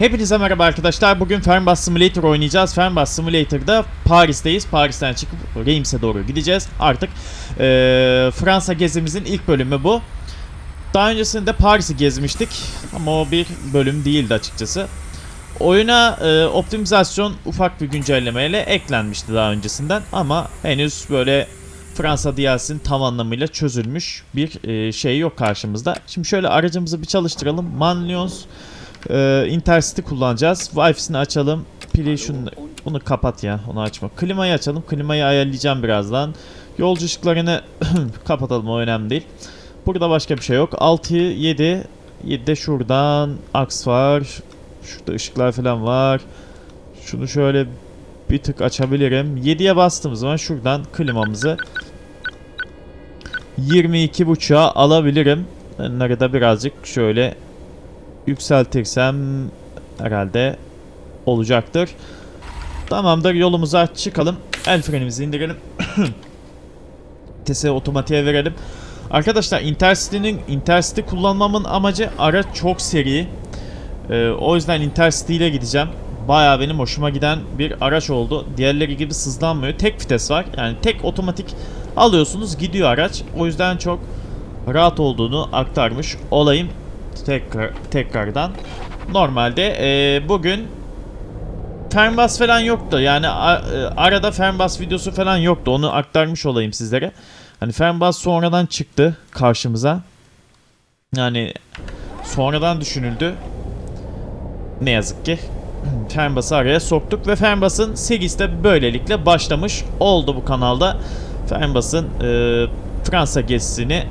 Hepinize merhaba arkadaşlar. Bugün Fernbus Simulator oynayacağız. Fernbus Simulator'da Paris'teyiz. Paris'ten çıkıp Reims'e doğru gideceğiz. Artık eee, Fransa gezimizin ilk bölümü bu. Daha öncesinde Paris'i gezmiştik ama o bir bölüm değildi açıkçası. Oyuna eee, optimizasyon ufak bir güncellemeyle eklenmişti daha öncesinden ama henüz böyle Fransa DLC'nin tam anlamıyla çözülmüş bir eee, şey yok karşımızda. Şimdi şöyle aracımızı bir çalıştıralım. Manlions ee, Intercity kullanacağız. Wi-Fi'sini açalım. Pili şunu, bunu kapat ya. Onu açma. Klimayı açalım. Klimayı ayarlayacağım birazdan. Yolcu ışıklarını kapatalım. O önemli değil. Burada başka bir şey yok. 6, 7. 7 şuradan aks var. Şurada ışıklar falan var. Şunu şöyle bir tık açabilirim. 7'ye bastığımız zaman şuradan klimamızı 22.5'a alabilirim. Bunları da birazcık şöyle yükseltirsem herhalde olacaktır. Tamamdır yolumuza çıkalım. El frenimizi indirelim. Vitesi otomatiğe verelim. Arkadaşlar Intercity'nin Intercity kullanmamın amacı araç çok seri. Ee, o yüzden Intercity ile gideceğim. Baya benim hoşuma giden bir araç oldu. Diğerleri gibi sızlanmıyor. Tek vites var. Yani tek otomatik alıyorsunuz gidiyor araç. O yüzden çok rahat olduğunu aktarmış olayım tekrar tekrardan. Normalde e, bugün Fernbus falan yoktu. Yani a- e, arada Fernbus videosu falan yoktu. Onu aktarmış olayım sizlere. Hani Fernbus sonradan çıktı karşımıza. Yani sonradan düşünüldü. Ne yazık ki. Fernbus'ı araya soktuk ve Fernbus'ın serisi böylelikle başlamış oldu bu kanalda. Fernbus'ın e, Fransa gezisini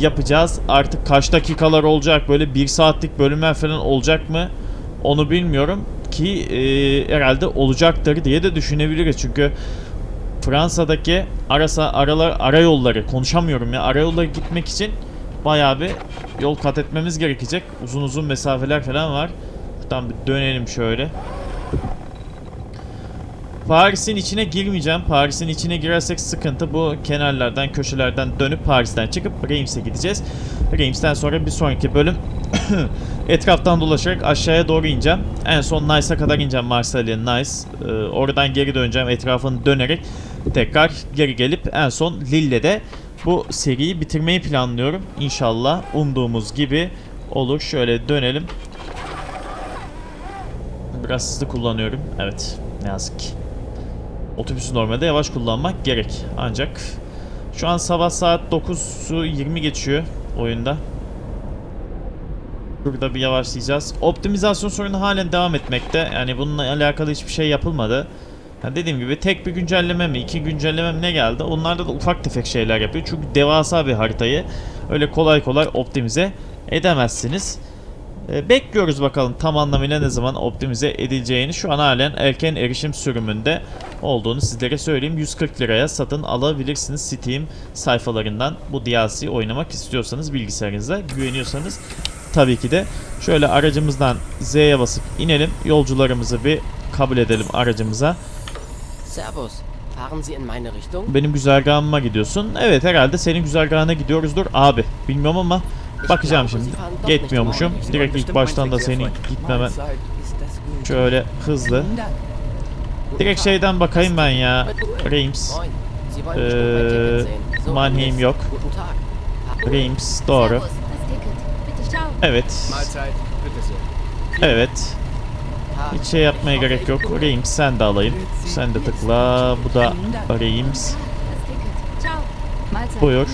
yapacağız. Artık kaç dakikalar olacak böyle bir saatlik bölümler falan olacak mı onu bilmiyorum ki e, herhalde olacaktır diye de düşünebiliriz çünkü Fransa'daki arasa aralar ara yolları konuşamıyorum ya ara yolları gitmek için bayağı bir yol kat etmemiz gerekecek. Uzun uzun mesafeler falan var. Buradan bir dönelim şöyle. Paris'in içine girmeyeceğim. Paris'in içine girersek sıkıntı. Bu kenarlardan, köşelerden dönüp Paris'ten çıkıp Reims'e gideceğiz. Reims'ten sonra bir sonraki bölüm etraftan dolaşarak aşağıya doğru ineceğim. En son Nice'a kadar ineceğim Marseille, Nice. Ee, oradan geri döneceğim etrafını dönerek tekrar geri gelip en son Lille'de bu seriyi bitirmeyi planlıyorum. İnşallah umduğumuz gibi olur. Şöyle dönelim. Biraz hızlı kullanıyorum. Evet. Ne yazık ki. Otobüsü normalde yavaş kullanmak gerek. Ancak şu an sabah saat 9'u 20 geçiyor oyunda. Burada bir yavaşlayacağız. Optimizasyon sorunu halen devam etmekte. Yani bununla alakalı hiçbir şey yapılmadı. Yani dediğim gibi tek bir güncelleme mi, iki güncelleme mi ne geldi? Onlarda da ufak tefek şeyler yapıyor. Çünkü devasa bir haritayı öyle kolay kolay optimize edemezsiniz. E, bekliyoruz bakalım tam anlamıyla ne zaman optimize edileceğini. Şu an halen erken erişim sürümünde olduğunu sizlere söyleyeyim. 140 liraya satın alabilirsiniz Steam sayfalarından. Bu DLC'yi oynamak istiyorsanız bilgisayarınıza güveniyorsanız tabii ki de. Şöyle aracımızdan Z'ye basıp inelim. Yolcularımızı bir kabul edelim aracımıza. Servus? Benim güzergahıma gidiyorsun. Evet herhalde senin güzergahına gidiyoruzdur abi. Bilmiyorum ama bakacağım şimdi. Gitmiyormuşum. Direkt ilk baştan da senin gitmeme şöyle hızlı. Direkt şeyden bakayım ben ya. Reims. So Mannheim yok. Reims doğru. Evet. Evet. Hiç şey yapmaya gerek yok. Reims sen de alayım. Sen de tıkla. Bu da Reims. Buyur.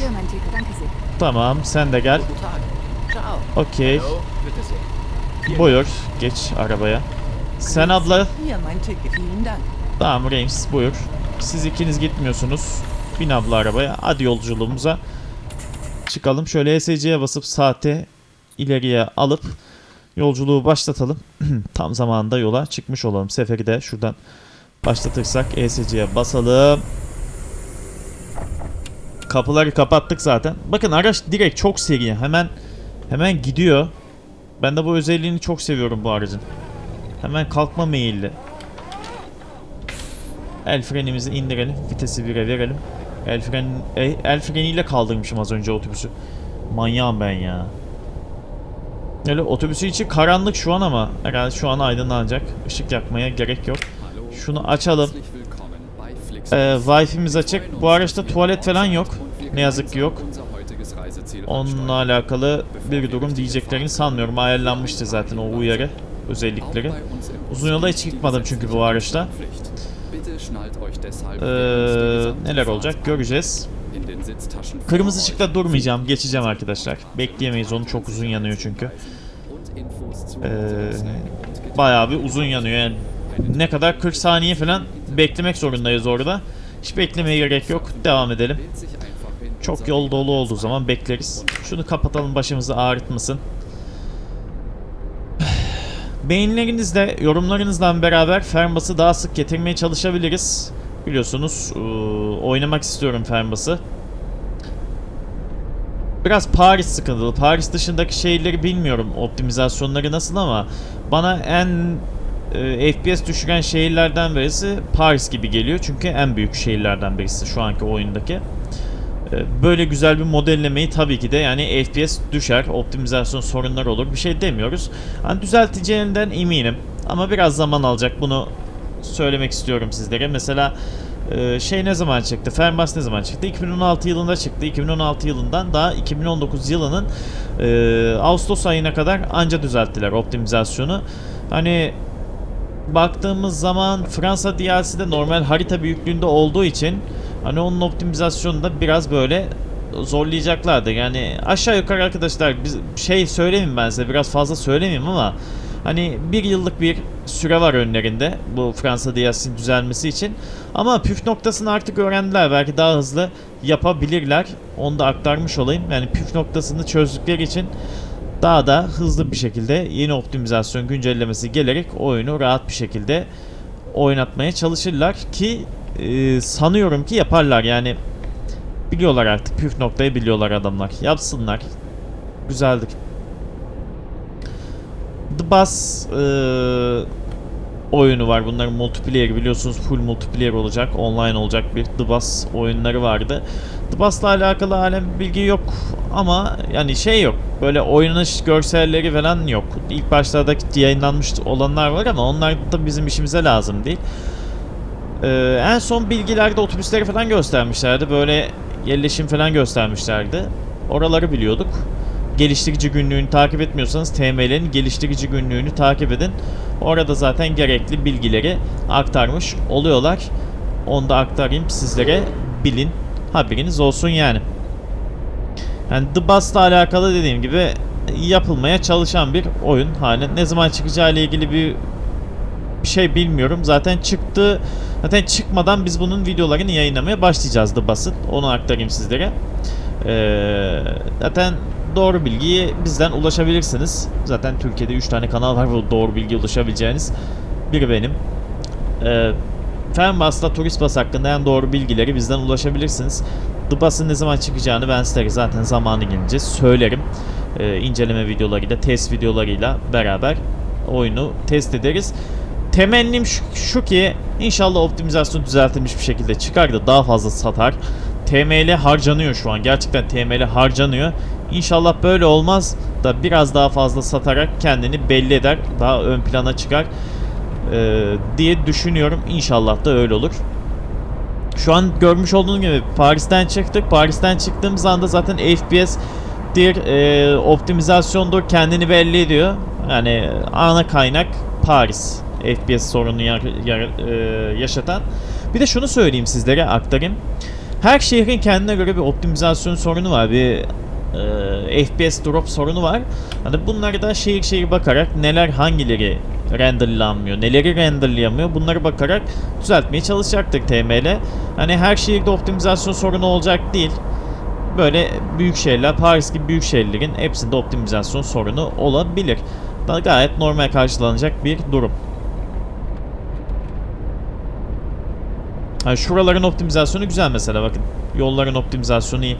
Tamam sen de gel. Okey. Buyur. Geç arabaya. Sen abla. Tamam Reims buyur. Siz ikiniz gitmiyorsunuz. Bin abla arabaya. Hadi yolculuğumuza çıkalım. Şöyle ESC'ye basıp saate ileriye alıp yolculuğu başlatalım. Tam zamanında yola çıkmış olalım. Seferi de şuradan başlatırsak ESC'ye basalım. Kapıları kapattık zaten. Bakın araç direkt çok seri. Hemen hemen gidiyor. Ben de bu özelliğini çok seviyorum bu aracın. Hemen kalkma meyilli. El frenimizi indirelim. Vitesi 1'e verelim. El, fren, e- el freniyle kaldırmışım az önce otobüsü. Manyağım ben ya. Öyle otobüsü içi karanlık şu an ama herhalde şu an aydınlanacak. Işık yakmaya gerek yok. Şunu açalım. Ee, Wi-Fi'miz açık. Bu araçta tuvalet falan yok. Ne yazık ki yok. Onunla alakalı bir durum diyeceklerini sanmıyorum. Ayarlanmıştı zaten o uyarı özellikleri. Uzun yola hiç gitmedim çünkü bu araçta. Ee, neler olacak göreceğiz. Kırmızı ışıkta durmayacağım. Geçeceğim arkadaşlar. Bekleyemeyiz onu çok uzun yanıyor çünkü. Ee, bayağı bir uzun yanıyor yani. Ne kadar 40 saniye falan beklemek zorundayız orada. Hiç beklemeye gerek yok. Devam edelim. Çok yol dolu olduğu zaman bekleriz. Şunu kapatalım başımızı ağrıtmasın. Beğenilerinizle, yorumlarınızla beraber Fernbas'ı daha sık getirmeye çalışabiliriz. Biliyorsunuz eee, oynamak istiyorum Fernbas'ı. Biraz Paris sıkıntılı. Paris dışındaki şehirleri bilmiyorum optimizasyonları nasıl ama bana en e, FPS düşüren şehirlerden birisi Paris gibi geliyor. Çünkü en büyük şehirlerden birisi şu anki oyundaki. E, Böyle güzel bir modellemeyi tabii ki de yani FPS düşer, optimizasyon sorunları olur bir şey demiyoruz. Hani düzelteceğinden eminim ama biraz zaman alacak bunu söylemek istiyorum sizlere. Mesela e, şey ne zaman çıktı? Fernbus ne zaman çıktı? 2016 yılında çıktı. 2016 yılından daha 2019 yılının e, Ağustos ayına kadar anca düzelttiler optimizasyonu. Hani baktığımız zaman Fransa DLC'de normal harita büyüklüğünde olduğu için hani onun optimizasyonu da biraz böyle zorlayacaklardı. Yani aşağı yukarı arkadaşlar biz şey söyleyeyim ben size biraz fazla söylemeyeyim ama hani bir yıllık bir süre var önlerinde bu Fransa DLC'nin düzelmesi için. Ama püf noktasını artık öğrendiler. Belki daha hızlı yapabilirler. Onu da aktarmış olayım. Yani püf noktasını çözdükleri için daha da hızlı bir şekilde yeni optimizasyon güncellemesi gelerek oyunu rahat bir şekilde oynatmaya çalışırlar ki e, sanıyorum ki yaparlar. Yani biliyorlar artık püf noktayı biliyorlar adamlar. Yapsınlar. Güzeldir. The Bus e, oyunu var bunların multiplayer biliyorsunuz full multiplayer olacak online olacak bir The Bus oyunları vardı The Bus'la alakalı halen bilgi yok ama yani şey yok. Böyle oynanış görselleri falan yok. İlk başlarda yayınlanmış olanlar var ama onlar da bizim işimize lazım değil. Ee, en son bilgilerde otobüsleri falan göstermişlerdi. Böyle yerleşim falan göstermişlerdi. Oraları biliyorduk. Geliştirici günlüğünü takip etmiyorsanız TML'nin geliştirici günlüğünü takip edin. Orada zaten gerekli bilgileri aktarmış oluyorlar. Onu da aktarayım sizlere bilin haberiniz olsun yani. Yani The Bus'la alakalı dediğim gibi yapılmaya çalışan bir oyun. Hani ne zaman çıkacağı ile ilgili bir şey bilmiyorum. Zaten çıktı. Zaten çıkmadan biz bunun videolarını yayınlamaya başlayacağız The Bus'ın. Onu aktarayım sizlere. Ee, zaten doğru bilgiyi bizden ulaşabilirsiniz. Zaten Türkiye'de 3 tane kanal var bu doğru bilgiye ulaşabileceğiniz. Biri benim. Ee, Fernbus'la Turist Bus hakkında en doğru bilgileri bizden ulaşabilirsiniz. The Bus'ın ne zaman çıkacağını ben size zaten zamanı gelince söylerim. Ee, inceleme videolarıyla, test videolarıyla beraber oyunu test ederiz. Temennim şu, şu ki inşallah optimizasyon düzeltilmiş bir şekilde çıkar da daha fazla satar. TML harcanıyor şu an. Gerçekten TML harcanıyor. İnşallah böyle olmaz da biraz daha fazla satarak kendini belli eder. Daha ön plana çıkar e, diye düşünüyorum. İnşallah da öyle olur. Şu an görmüş olduğunuz gibi Paris'ten çıktık. Paris'ten çıktığımız anda zaten FPS dir e, optimizasyondur kendini belli ediyor. Yani ana kaynak Paris FPS sorunu ya- ya- e, yaşatan. Bir de şunu söyleyeyim sizlere aktarayım. Her şehrin kendine göre bir optimizasyon sorunu var. Bir e, FPS drop sorunu var. Hani bunları da şehir şehir bakarak neler hangileri renderlanmıyor, neleri renderlayamıyor bunları bakarak düzeltmeye çalışacaktık TML. Hani her şehirde optimizasyon sorunu olacak değil. Böyle büyük şehirler, Paris gibi büyük şehirlerin hepsinde optimizasyon sorunu olabilir. Da gayet normal karşılanacak bir durum. Yani şuraların optimizasyonu güzel mesela bakın. Yolların optimizasyonu iyi.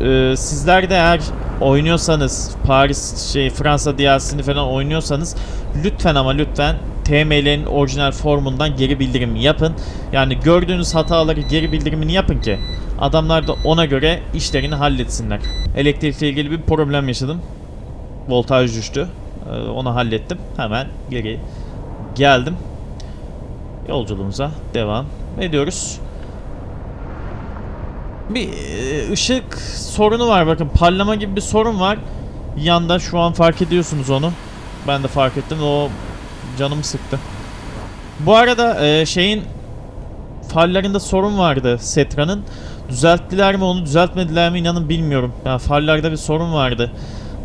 Ee, sizler de eğer oynuyorsanız Paris şey Fransa DLC'ni falan oynuyorsanız lütfen ama lütfen TML'nin orijinal formundan geri bildirim yapın. Yani gördüğünüz hataları geri bildirimini yapın ki adamlar da ona göre işlerini halletsinler. Elektrikle ilgili bir problem yaşadım. Voltaj düştü. Ee, onu hallettim. Hemen geri geldim. Yolculuğumuza devam ediyoruz. Bir e, ışık sorunu var bakın. Parlama gibi bir sorun var. Yanda şu an fark ediyorsunuz onu. Ben de fark ettim o canımı sıktı. Bu arada e, şeyin farlarında sorun vardı Setra'nın. Düzelttiler mi onu düzeltmediler mi inanın bilmiyorum. Yani farlarda bir sorun vardı.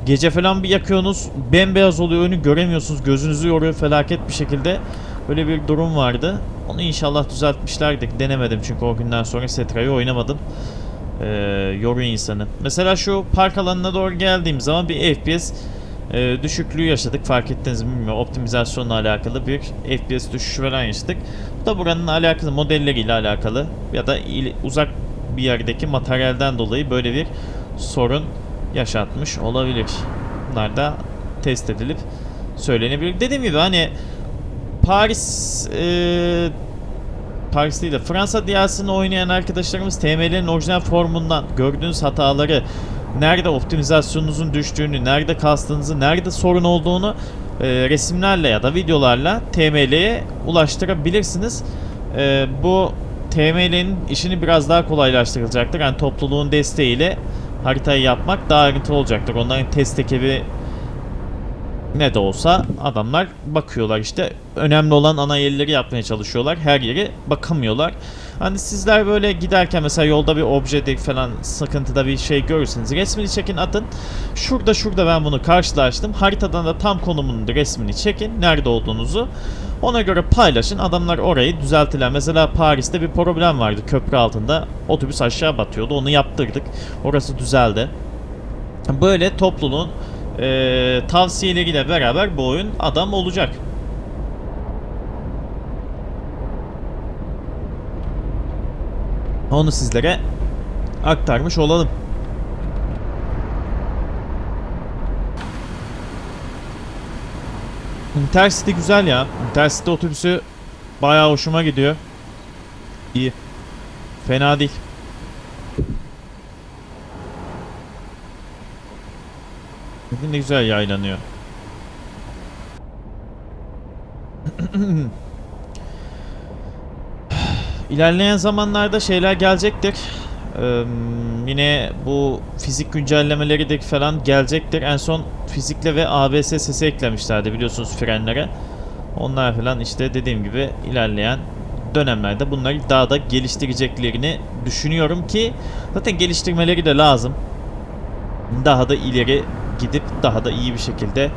Gece falan bir yakıyorsunuz bembeyaz oluyor önü göremiyorsunuz gözünüzü yoruyor felaket bir şekilde. Böyle bir durum vardı. Onu inşallah düzeltmişlerdir. Denemedim çünkü o günden sonra Setra'yı oynamadım. Ee, yoruyor insanı. Mesela şu park alanına doğru geldiğim zaman bir FPS e, düşüklüğü yaşadık. Fark ettiniz mi bilmiyorum. Optimizasyonla alakalı bir FPS düşüşü falan yaşadık. Bu da buranın alakalı modelleriyle alakalı ya da il- uzak bir yerdeki materyalden dolayı böyle bir sorun yaşatmış olabilir. Bunlar da test edilip söylenebilir. Dediğim gibi hani Paris e, Paris de Fransa DLC'sini oynayan arkadaşlarımız TML'nin orijinal formundan gördüğünüz hataları nerede optimizasyonunuzun düştüğünü, nerede kastığınızı, nerede sorun olduğunu e, resimlerle ya da videolarla TML'ye ulaştırabilirsiniz. E, bu TML'nin işini biraz daha kolaylaştırılacaktır. Yani topluluğun desteğiyle haritayı yapmak daha ayrıntılı olacaktır. Onların test ekibi ne de olsa adamlar bakıyorlar işte. Önemli olan ana yerleri yapmaya çalışıyorlar. Her yeri bakamıyorlar. Hani sizler böyle giderken mesela yolda bir objede falan sıkıntıda bir şey görürseniz resmini çekin atın. Şurada şurada ben bunu karşılaştım. Haritadan da tam konumunun resmini çekin. Nerede olduğunuzu. Ona göre paylaşın. Adamlar orayı düzeltiler. Mesela Paris'te bir problem vardı köprü altında. Otobüs aşağı batıyordu. Onu yaptırdık. Orası düzeldi. Böyle topluluğun e, tavsiyeleriyle beraber bu oyun adam olacak. Onu sizlere aktarmış olalım. Intercity güzel ya. Intercity otobüsü bayağı hoşuma gidiyor. İyi. Fena değil. Ne güzel yaylanıyor. İlerleyen zamanlarda şeyler gelecektir. Ee, yine bu fizik güncellemeleri de falan gelecektir. En son fizikle ve ABS sesi eklemişlerdi biliyorsunuz frenlere. Onlar falan işte dediğim gibi ilerleyen dönemlerde bunları daha da geliştireceklerini düşünüyorum ki zaten geliştirmeleri de lazım. Daha da ileri gidip daha da iyi bir şekilde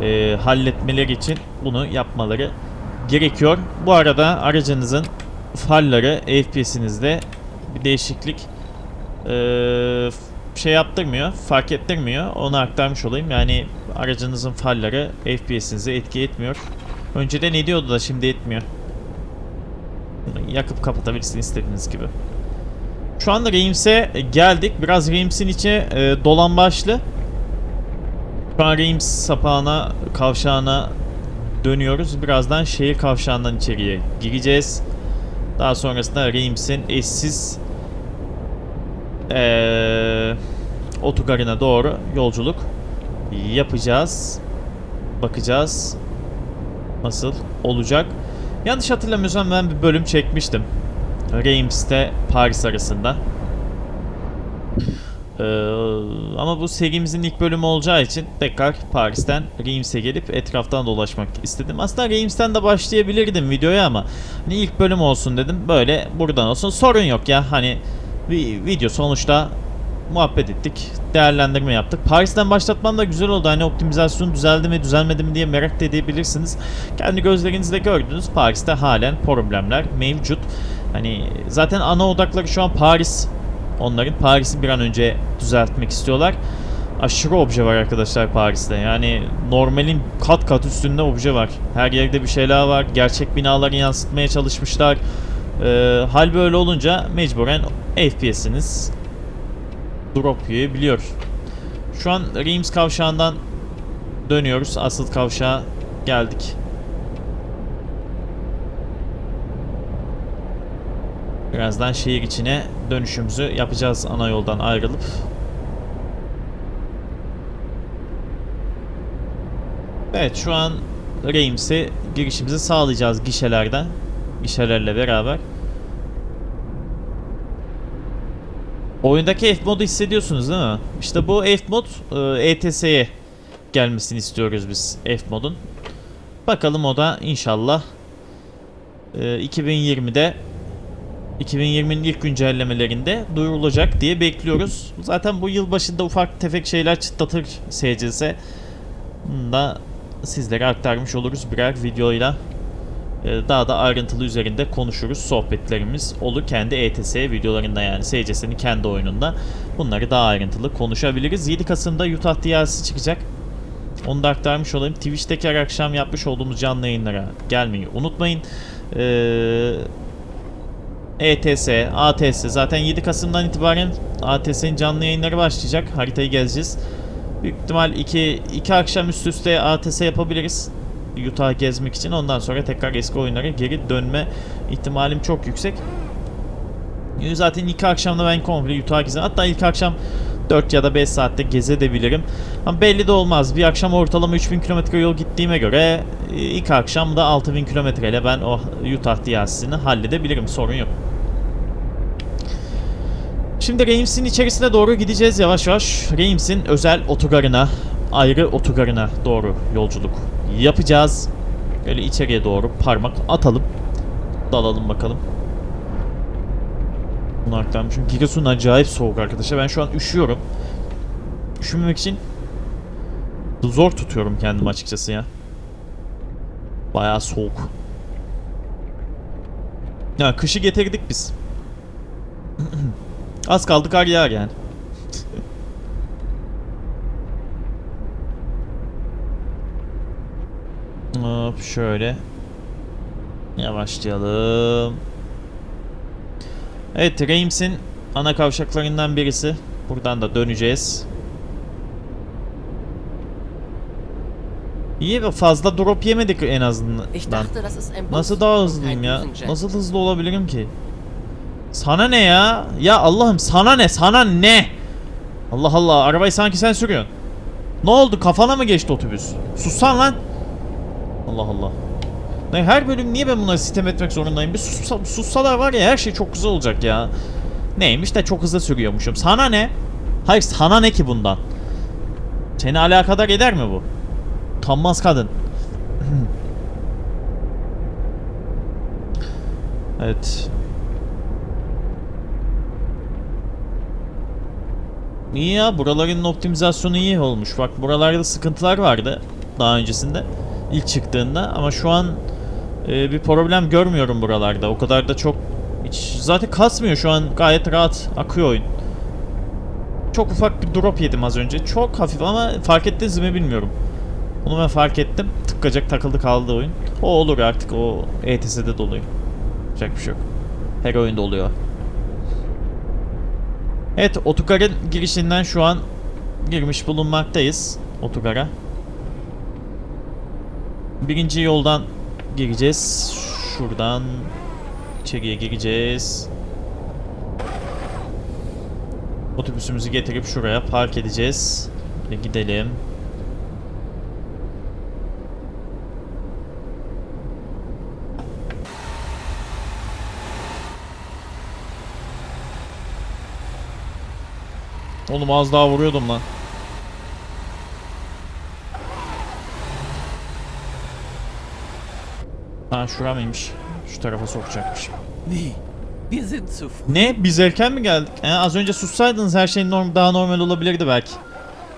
e, halletmeleri için bunu yapmaları gerekiyor. Bu arada aracınızın farları FPS'inizde bir değişiklik e, şey yaptırmıyor, fark ettirmiyor. Onu aktarmış olayım. Yani aracınızın farları FPS'inize etki etmiyor. Önceden ediyordu da şimdi etmiyor. Yakıp kapatabilirsiniz istediğiniz gibi. Şu anda Reims'e geldik. Biraz Reims'in içi e, dolan Reims sapağına, kavşağına dönüyoruz. Birazdan şehir kavşağından içeriye gireceğiz. Daha sonrasında Reims'in eşsiz eee otogarına doğru yolculuk yapacağız. Bakacağız nasıl olacak. Yanlış hatırlamıyorsam ben bir bölüm çekmiştim. Reims'te Paris arasında. Ee, ama bu serimizin ilk bölümü olacağı için tekrar Paris'ten Reims'e gelip etraftan dolaşmak istedim. Aslında Reims'ten de başlayabilirdim videoya ama hani ilk bölüm olsun dedim. Böyle buradan olsun. Sorun yok ya. Hani bir video sonuçta muhabbet ettik. Değerlendirme yaptık. Paris'ten başlatmam da güzel oldu. Hani optimizasyon düzeldi mi düzelmedi mi diye merak da edebilirsiniz. Kendi gözlerinizle gördünüz. Paris'te halen problemler mevcut. Hani zaten ana odakları şu an Paris Onların Paris'i bir an önce düzeltmek istiyorlar. Aşırı obje var arkadaşlar Paris'te. Yani normalin kat kat üstünde obje var. Her yerde bir şeyler var. Gerçek binaları yansıtmaya çalışmışlar. Ee, hal böyle olunca mecburen FPS'iniz drop yiyebiliyor. Şu an Reims kavşağından dönüyoruz. Asıl kavşağa geldik. Birazdan şehir içine dönüşümüzü yapacağız ana yoldan ayrılıp. Evet şu an Reims'e girişimizi sağlayacağız gişelerden. Gişelerle beraber. Oyundaki F modu hissediyorsunuz değil mi? İşte bu F mod e, ETS'ye gelmesini istiyoruz biz F modun. Bakalım o da inşallah e, 2020'de 2020'nin ilk güncellemelerinde duyurulacak diye bekliyoruz. Zaten bu yıl başında ufak tefek şeyler çıtlatır SCS. Bunu da sizlere aktarmış oluruz birer videoyla. Ee, Daha da ayrıntılı üzerinde konuşuruz. Sohbetlerimiz olur kendi ETS videolarında yani SCS'nin kendi oyununda. Bunları daha ayrıntılı konuşabiliriz. 7 Kasım'da Utah DLC çıkacak. Onu da aktarmış olayım. Twitch'teki her akşam yapmış olduğumuz canlı yayınlara gelmeyi unutmayın. Ee, ETS, ATS zaten 7 Kasım'dan itibaren ATS'nin canlı yayınları başlayacak. Haritayı gezeceğiz. Büyük ihtimal 2 iki akşam üst üste ATS yapabiliriz. Utah gezmek için. Ondan sonra tekrar eski oyunlara geri dönme ihtimalim çok yüksek. Zaten iki akşamda ben komple Utah gezerim. Hatta ilk akşam 4 ya da 5 saatte gezebilirim. Ama belli de olmaz. Bir akşam ortalama 3000 kilometre yol gittiğime göre e, ilk akşam da 6000 kilometreyle ben o Utah DLC'sini halledebilirim. Sorun yok. Şimdi Reims'in içerisine doğru gideceğiz yavaş yavaş. Reims'in özel otogarına, ayrı otogarına doğru yolculuk yapacağız. Böyle içeriye doğru parmak atalım. Dalalım bakalım. Bunu aktarmışım. Giresun acayip soğuk arkadaşlar. Ben şu an üşüyorum. Üşümemek için zor tutuyorum kendimi açıkçası ya. Bayağı soğuk. Ya kışı getirdik biz. Az kaldı kar yağar yani. Hop şöyle. Yavaşlayalım. Evet Reims'in ana kavşaklarından birisi. Buradan da döneceğiz. İyi ve fazla drop yemedik en azından. Nasıl daha hızlıyım ya? Nasıl hızlı olabilirim ki? Sana ne ya? Ya Allah'ım sana ne? Sana ne? Allah Allah arabayı sanki sen sürüyorsun. Ne oldu kafana mı geçti otobüs? Sussan lan. Allah Allah. Ne her bölüm niye ben bunları sitem etmek zorundayım? Bir sussa, sussalar var ya her şey çok güzel olacak ya. Neymiş de çok hızlı sürüyormuşum. Sana ne? Hayır sana ne ki bundan? Seni alakadar eder mi bu? Utanmaz kadın. evet. İyi ya buraların optimizasyonu iyi olmuş. Bak buralarda sıkıntılar vardı daha öncesinde ilk çıktığında ama şu an e, bir problem görmüyorum buralarda. O kadar da çok hiç zaten kasmıyor şu an gayet rahat akıyor oyun. Çok ufak bir drop yedim az önce. Çok hafif ama fark ettiniz mi bilmiyorum. Onu ben fark ettim. Tıkkacak takıldı kaldı oyun. O olur artık o ETS'de doluyor. Yapacak bir şey yok. Her oyunda oluyor. Evet otogarın girişinden şu an girmiş bulunmaktayız. Otogara. Birinci yoldan gireceğiz. Şuradan içeriye gireceğiz. Otobüsümüzü getirip şuraya park edeceğiz. Ve gidelim. Oğlum az daha vuruyordum lan. Ha şura mıymış? Şu tarafa sokacakmış. Zu früh. Ne? Biz erken mi geldik? He, az önce sussaydınız her şey norm daha normal olabilirdi belki.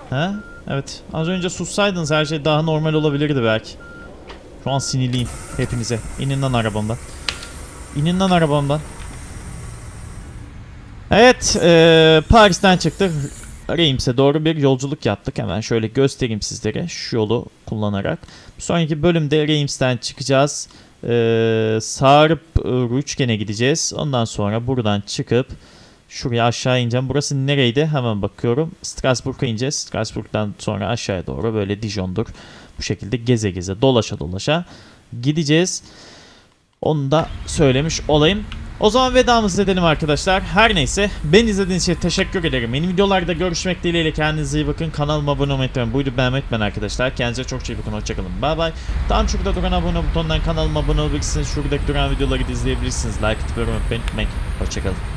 He? Evet. Az önce sussaydınız her şey daha normal olabilirdi belki. Şu an sinirliyim hepinize. İnin lan arabamdan. İnin lan arabamdan. Evet, eee, Paris'ten çıktık. Reims'e doğru bir yolculuk yaptık. Hemen şöyle göstereyim sizlere şu yolu kullanarak. Sonraki bölümde Reims'ten çıkacağız. Eee Sarp e, Rüçgen'e gideceğiz. Ondan sonra buradan çıkıp şuraya aşağı ineceğim. Burası nereydi? Hemen bakıyorum. Strasbourg'a ineceğiz. Strasbourg'dan sonra aşağıya doğru böyle Dijon'dur. Bu şekilde geze geze dolaşa dolaşa gideceğiz. Onu da söylemiş olayım. O zaman vedamızı edelim arkadaşlar. Her neyse ben izlediğiniz için teşekkür ederim. Yeni videolarda görüşmek dileğiyle kendinize iyi bakın. Kanalıma abone olmayı unutmayın. Buydu beğenmeyi unutmayın arkadaşlar. Kendinize çok iyi bakın. Hoşçakalın. Bay bay. Tam şurada duran abone butonundan kanalıma abone olabilirsiniz. Şuradaki duran videoları da izleyebilirsiniz. Like atıp yorum unutmayın. Hoşçakalın.